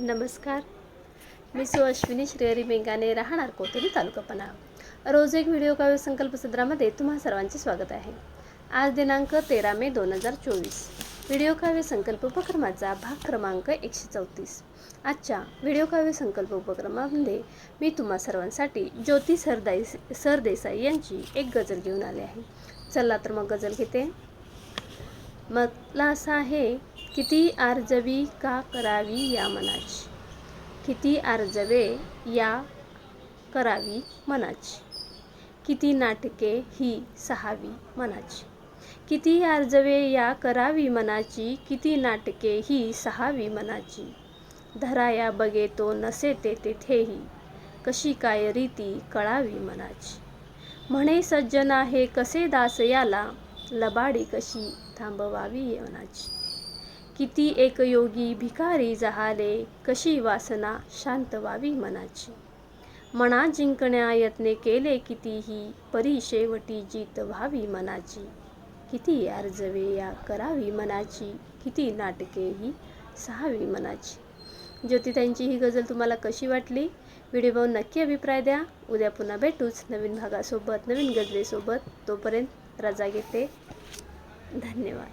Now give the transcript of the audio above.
नमस्कार. मी सुअश्विनी श्रेयरी बेंगाने राहणार कोतुली तालुका पन्हाळा रोज एक व्हिडिओ काव्य संकल्प सत्रामध्ये तुम्हा सर्वांचे स्वागत आहे. आज दिनांक तेरा मे दोन हजार चोवीस. व्हिडिओ काव्य संकल्प उपक्रमाचा भाग क्रमांक एकशे चौतीस. आजच्या व्हिडिओ काव्य संकल्प उपक्रमामध्ये मी तुम्हा सर्वांसाठी ज्योती सरदाई सरदेसाई यांची एक गजल घेऊन आले आहे. चला तर मग गजल घेते. मला असं आहे किती आर्जवी का करावी या मनाची? किती आर्जवे या करावी मनाची? किती नाटके ही सहावी मनाची? किती आर्जवे या करावी मनाची? किती नाटके ही सहावी मनाची? धराया बगे तो नसे ते तेथेही कशी काय रीती कळावी मनाची? म्हणे सज्जना हे कसे दास याला? लबाडी कशी थांबवावी मनाची? किती एक योगी भिकारी जहाले कशी वासना शांत व्हावी मनाची? मना जिंकण्या यत्ने केले कितीही परी शेवटी जीत व्हावी मनाची. किती अर्जवे या करावी मनाची किती नाटके ही सहावी मनाची. ज्योतिताईंची ही गझल तुम्हाला कशी वाटली? व्हिडिओ पाहून नक्की अभिप्राय द्या. उद्या पुन्हा भेटूच नवीन भागासोबत नवीन गजलेसोबत. तोपर्यंत रजा घेते. धन्यवाद.